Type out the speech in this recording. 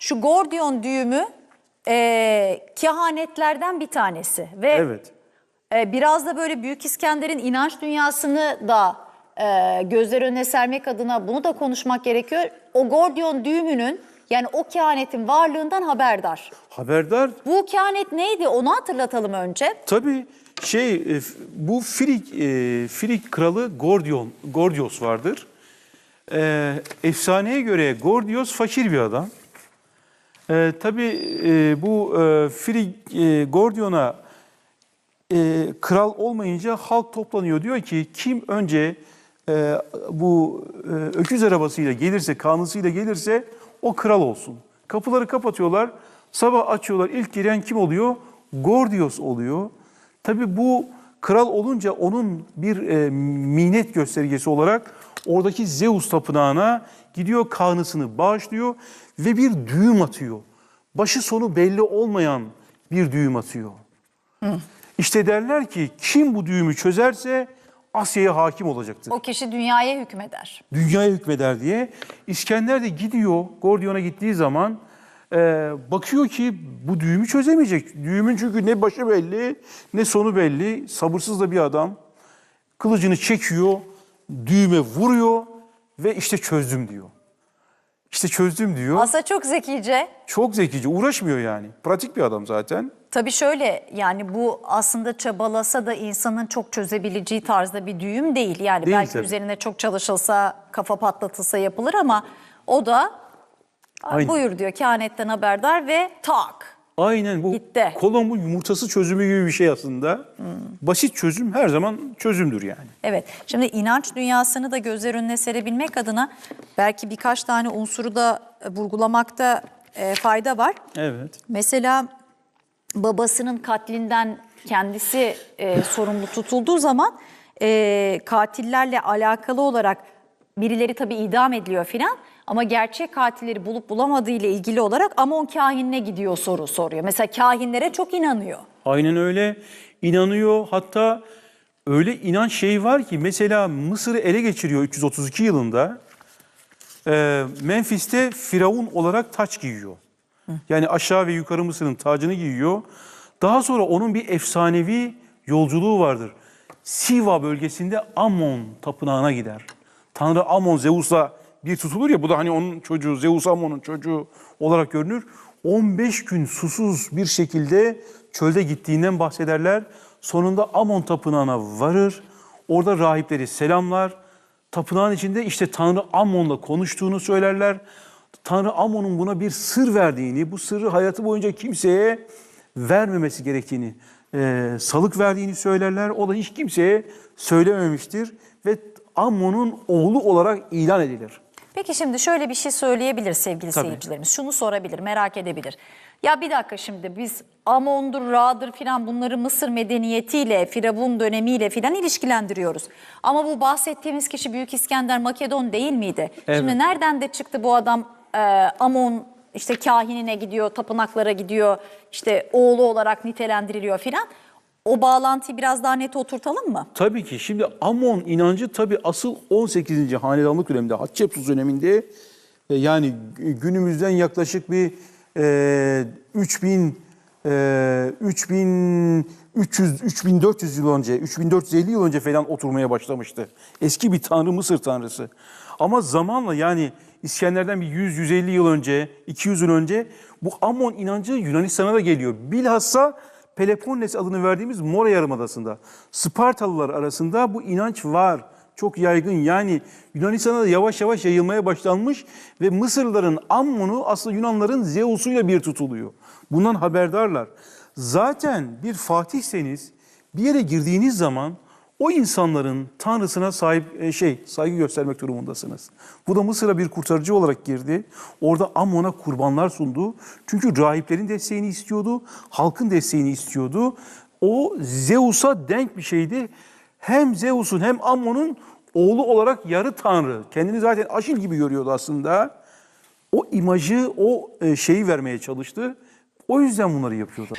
Şu Gordion düğümü e, kehanetlerden bir tanesi ve Evet. e, biraz da böyle Büyük İskender'in inanç dünyasını da e, gözler önüne sermek adına bunu da konuşmak gerekiyor. O Gordion düğümünün yani o kehanetin varlığından haberdar. Haberdar Bu kehanet neydi onu hatırlatalım önce. Tabii şey e, bu Frig e, Frig kralı Gordion Gordios vardır. E, efsaneye göre Gordios fakir bir adam. E, tabii e, bu e, Frig e, Gordion'a e, kral olmayınca halk toplanıyor. Diyor ki kim önce e, bu e, öküz arabasıyla gelirse, kanlısıyla gelirse o kral olsun. Kapıları kapatıyorlar. Sabah açıyorlar. İlk giren kim oluyor? Gordios oluyor. Tabii bu kral olunca onun bir e, minnet göstergesi olarak oradaki Zeus tapınağına gidiyor kanısını bağışlıyor ve bir düğüm atıyor. Başı sonu belli olmayan bir düğüm atıyor. İşte derler ki kim bu düğümü çözerse Asya'ya hakim olacaktır. O kişi dünyaya hükmeder. Dünyaya hükmeder diye. İskender de gidiyor, Gordion'a gittiği zaman e, bakıyor ki bu düğümü çözemeyecek. Düğümün çünkü ne başı belli ne sonu belli. Sabırsız da bir adam. Kılıcını çekiyor, düğüme vuruyor ve işte çözdüm diyor. İşte çözdüm diyor. Aslında çok zekice. Çok zekice, uğraşmıyor yani. Pratik bir adam zaten. Tabii şöyle yani bu aslında çabalasa da insanın çok çözebileceği tarzda bir düğüm değil. Yani Değil belki tabii. üzerine çok çalışılsa, kafa patlatılsa yapılır ama o da Aynen. buyur diyor kehanetten haberdar ve tak. Aynen bu Gitti. Kolombo yumurtası çözümü gibi bir şey aslında. Basit çözüm her zaman çözümdür yani. Evet şimdi inanç dünyasını da gözler önüne serebilmek adına belki birkaç tane unsuru da e, vurgulamakta e, fayda var. Evet. Mesela babasının katlinden kendisi e, sorumlu tutulduğu zaman e, katillerle alakalı olarak birileri tabii idam ediliyor filan ama gerçek katilleri bulup bulamadığı ile ilgili olarak Amon kahinine gidiyor soru soruyor. Mesela kahinlere çok inanıyor. Aynen öyle inanıyor. Hatta öyle inanç şeyi var ki mesela Mısır'ı ele geçiriyor 332 yılında. Ee, Memphis'te Firavun olarak taç giyiyor. Yani aşağı ve yukarı Mısır'ın tacını giyiyor. Daha sonra onun bir efsanevi yolculuğu vardır. Siva bölgesinde Amon tapınağına gider. Tanrı Amon Zeus'la bir tutulur ya bu da hani onun çocuğu Zeus Amon'un çocuğu olarak görünür. 15 gün susuz bir şekilde çölde gittiğinden bahsederler. Sonunda Amon tapınağına varır. Orada rahipleri selamlar. Tapınağın içinde işte Tanrı Amon'la konuştuğunu söylerler. Tanrı Amon'un buna bir sır verdiğini, bu sırrı hayatı boyunca kimseye vermemesi gerektiğini, e, salık verdiğini söylerler. O da hiç kimseye söylememiştir ve Ammon'un oğlu olarak ilan edilir. Peki şimdi şöyle bir şey söyleyebilir sevgili Tabii. seyircilerimiz. Şunu sorabilir, merak edebilir. Ya bir dakika şimdi biz Amon'dur, Ra'dır filan bunları Mısır medeniyetiyle, Firavun dönemiyle filan ilişkilendiriyoruz. Ama bu bahsettiğimiz kişi Büyük İskender Makedon değil miydi? Evet. Şimdi nereden de çıktı bu adam e, Amon işte kahinine gidiyor, tapınaklara gidiyor, işte oğlu olarak nitelendiriliyor filan. O bağlantıyı biraz daha net oturtalım mı? Tabii ki şimdi Amon inancı tabii asıl 18. hanedanlık döneminde Hatshepsut döneminde e, yani gü- günümüzden yaklaşık bir e, 3000 e, 3300 3400 yıl önce 3450 yıl önce falan oturmaya başlamıştı. Eski bir tanrı Mısır tanrısı. Ama zamanla yani İskender'den bir 100-150 yıl önce, 200 yıl önce bu Amon inancı Yunanistan'a da geliyor. Bilhassa Peloponnes adını verdiğimiz Mora Yarımadası'nda Spartalılar arasında bu inanç var. Çok yaygın yani Yunanistan'a da yavaş yavaş yayılmaya başlanmış ve Mısırlıların Ammon'u aslında Yunanların Zeus'uyla bir tutuluyor. Bundan haberdarlar. Zaten bir fatihseniz bir yere girdiğiniz zaman o insanların tanrısına sahip e, şey saygı göstermek durumundasınız. Bu da Mısır'a bir kurtarıcı olarak girdi. Orada Ammon'a kurbanlar sundu. Çünkü rahiplerin desteğini istiyordu, halkın desteğini istiyordu. O Zeus'a denk bir şeydi. Hem Zeus'un hem Ammon'un oğlu olarak yarı tanrı. Kendini zaten Aşil gibi görüyordu aslında. O imajı, o e, şeyi vermeye çalıştı. O yüzden bunları yapıyordu.